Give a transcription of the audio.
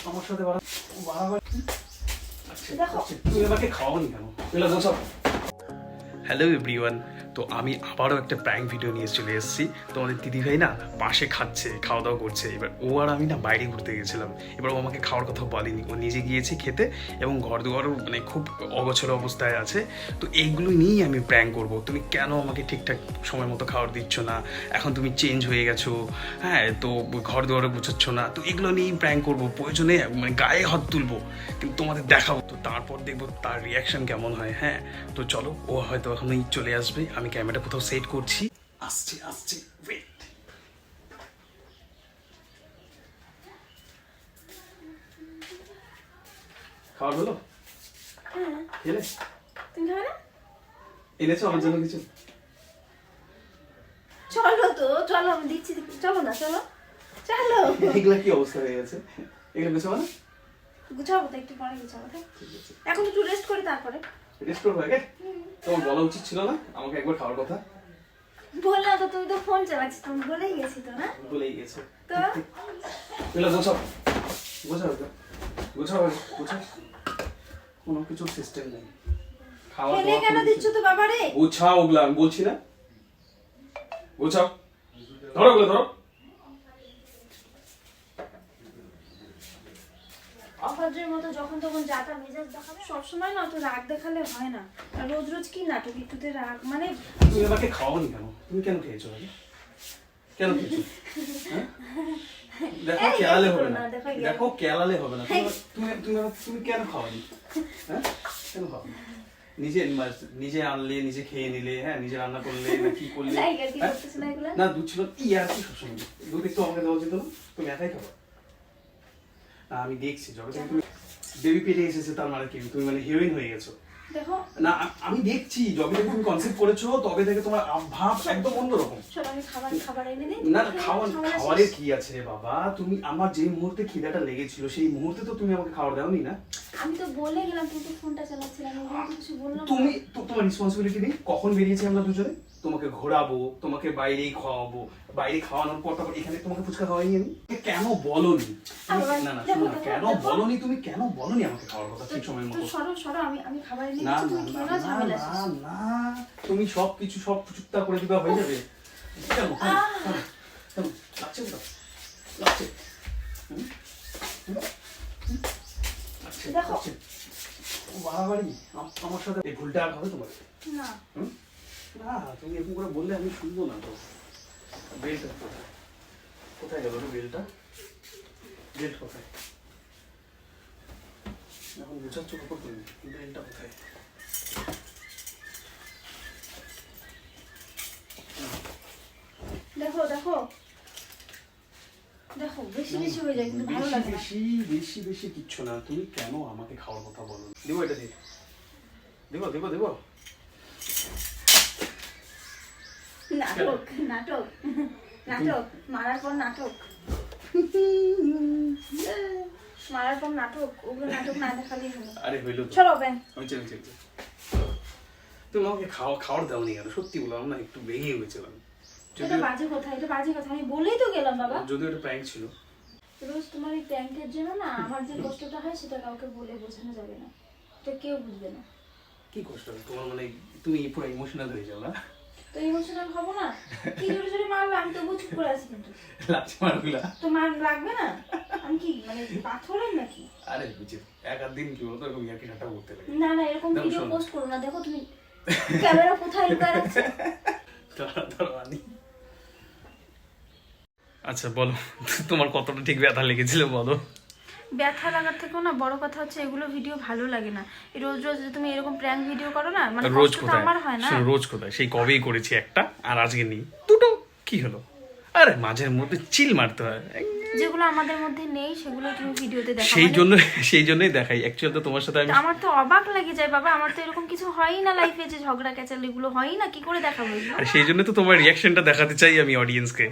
আমার সাথে আচ্ছা, দেখো। তুমি আমাকে খাওয়ানি কেন হ্যালো এভরিওয়ান তো আমি আবারও একটা প্র্যাঙ্ক ভিডিও নিয়ে চলে এসেছি। তোমাদের দিদিভাই না পাশে খাচ্ছে খাওয়া দাওয়া করছে। এবার ও আর আমি না বাইরে ঘুরতে গেছিলাম। এবার ও আমাকে খাওয়ার কথা বলেনি। ও নিজে গিয়েছে খেতে এবং ঘর দুয়ারও মানে খুব অগোছল অবস্থায় আছে। তো এইগুলো নিয়েই আমি প্র্যাঙ্ক করব। তুমি কেন আমাকে ঠিকঠাক সময় মতো খাবার দিচ্ছ না? এখন তুমি চেঞ্জ হয়ে গেছো। হ্যাঁ তো ঘর দুয়ারও গুছাচ্ছ না। তো এগুলো নিয়েই প্র্যাঙ্ক করব। প্রয়োজনে মানে গায়ে হাত তুলবো। কিন্তু তোমাদের দেখাবো। তো তারপর দেখব তার রিয়াকশন কেমন হয়। হ্যাঁ তো চলো, ও হয়তো এখনই চলে আসবে। আমি ক্যামেরাটা কোথাও সেট করছি। আসছে আসছে ওয়েট খাওয়া হলো? তুমি খাবে না? এনেছো আমার জন্য কিছু? চলো তো চলো আমি দিচ্ছি। চলো না চলো। চলো। এগুলা কি অবস্থা হয়ে গেছে? এগুলো কিছু না গুছাবো তো একটু পরে গুছাবো হ্যাঁ? ঠিক আছে। এখন একটু রেস্ট করি তারপরে। রেস্ট করব আগে? তোমার বলা উচিত ছিল না আমাকে একবার খাওয়ার কথা? বললাম তো তুমি তো ফোন চালাচ্ছি তুমি বলেই গেছি তো না? বলেই গেছে। তো? এগুলো গোছাও। গোছাও তো। গোছাও গোছাও। কোনো কিছুর সিস্টেম নেই। খাওয়া দাওয়া কেন দিচ্ছ কিছু- তো বাবারে? গোছাও ওগুলো আমি বলছি না। গোছাও। ধরো ওগুলো ধরো। অভদ্রের মতো যখন তখন যাতা মেজাজ দেখাবে সবসময় না তো রাগ দেখালে হয় না। আর রোজ রোজ কি নাটক একটুতে রাগ মানে তুমি আমাকে খাওয়ানি কেন? তুমি কেন খেয়েছো আগে? কেন খেয়েছো? হ্যাঁ? দেখো কেলালে হবে না, দেখো, কেলালে হবে না। তুমি তুমি তুমি কেন খাওয়ানি হ্যাঁ? কেন খাওয়ানি নিজে নিজে আনলে নিজে খেয়ে নিলে হ্যাঁ? নিজে রান্না করলে না কি করলে? হ্যাঁ? না দুধ ছিল কি আর কি সবসময় দুধ। একটু আমাকে দেওয়া যেত তুমি একাই খাব। না আমি দেখছি থেকে তুমি বেবি পেটে এসেছে তার মানে কি? তুমি মানে হিরোইন হয়ে গেছো। দেখো। না আ- আমি দেখছি যবে থেকে তুমি কনসেপ্ট করেছ তবে থেকে তোমার ভাব একদম অন্যরকম। সব আমি খাবার খাবার এনে দিই। না খেয়ে খাওয়ার খাবার কি আছে রে বাবা? তুমি আমার যে মুহূর্তে খিদাটা লেগেছিল সেই মুহূর্তে তো তুমি আমাকে খাবার দাওনি না? আমি তো বলে গেলাম তুমি তো ফোনটা চালাচ্ছিলাম আমি তো কিছু বললাম না। তুমি তো- তোমার রেসপন্সিবিলিটি নেই? কখন বেরিয়েছি আমরা দুজনে? তোমাকে ঘোরাবো তোমাকে বাইরেই খাওয়াবো। বাইরে খাওয়ানোর পর তারপর এখানে তোমাকে ফুচকা খাওয়াই আমি? কেন বলনি? না না শোনো কেন। বলনি তুমি? কেন বলনি আমাকে খাওয়ার কথা? ঠিক সময় মতো। সরো সরো আমি আমি খাবার এনে না না তুমি না না ঝামেলা না না। তুমি সব কিছু সব চুক্তা করে দিবা হয়ে যাবে? কেন? লাগছে দেখো। বাড়াবাড়ি আমার সাথে এই ভুলটা আর হবে তোমার? না। হুম? না তুমি এরকম করে বললে আমি শুনব না তো। বেল্ট কোথায়? কোথায় গেল রে বেল্টটা বেল্ট কোথায়? এখন বুঝাচ্ছ কখন তুমি বেল্টটা কোথায়? দেখো দেখো। দেখো বেশি বেশি হয়ে যায় কিন্তু ভালো বেশি লাগে না। বেশি বেশি বেশি কিচ্ছু না। তুমি কেন আমাকে খাওয়ার কথা বলো? দেবো এটা দিয়ে। দেবো দেবো দেবো। নাটক নাটক নাটক মারার পর নাটক। মারার পর নাটক ওগুলো নাটক না দেখালেই হলো আরে হইল চলো হয়েছে। তুমি আমাকে খাওয়া খাওয়ার দাওনি কেন? সত্যি বললাম না একটু রেগে গেছিলাম। এটা বাজে কথা এটা বাজে কথা আমি বলেই তো গেলাম বাবা। যদিও এটা প্র্যাঙ্ক ছিল। রোজ তোমার এই ট্যাঙ্কের জন্য না আমার যে কষ্টটা হয় সেটা কাউকে বলে বোঝানো যাবে না। এটা কেউ বুঝবে না। কি কষ্ট? তোমার মানে তুমি পুরো ইমোশনাল হয়ে যাও না? তো ইমোশনাল হব না? কি জোরে জোরে মারবে? আমি তবু চুপ করে আছি কিন্তু। লাগছে মারগুলা? তো মার লাগবে না? আমি কি মানে পাথরের নাকি? আরে বুঝি এক আধ দিন কি বলতো এরকম ইয়ার্কি ঠাট্টা করতে লাগে। না না এরকম ভিডিও পোস্ট করো না। দেখো তুমি ক্যামেরা কোথায় লুকায় রাখছো? দাঁড়া, দাঁড়া, আনি। আচ্ছা বলো তোমার কতটা ঠিক ব্যথা লেগেছিল বলো? ব্যথা লাগার থেকেও না বড় কথা হচ্ছে এগুলো ভিডিও ভালো লাগে না। এই রোজ রোজ তুমি এরকম প্র্যাঙ্ক ভিডিও করো না মানে রোজ কোথায়? আমার হয় না। রোজ কোথায়? সেই কবেই করেছি একটা আর আজকে নেই। দুটো কি হলো? আরে মাঝের মধ্যে চিল মারতে হয়। যেগুলো আমাদের মধ্যে নেই সেগুলো তুমি ভিডিওতে দেখো সেই মানে- জন্য সেই জন্যই দেখাই। অ্যাকচুয়ালি তো তোমার সাথে আমি আমার তো অবাক লাগে যায় বাবা আমার তো এরকম কিছু হয়ই না লাইফে যে ঝগড়া ক্যাচাল এগুলো হয়ই না কি করে দেখাবো আর সেই জন্য তো তোমার রিয়াকশনটা দেখাতে চাই আমি অডিয়েন্সকে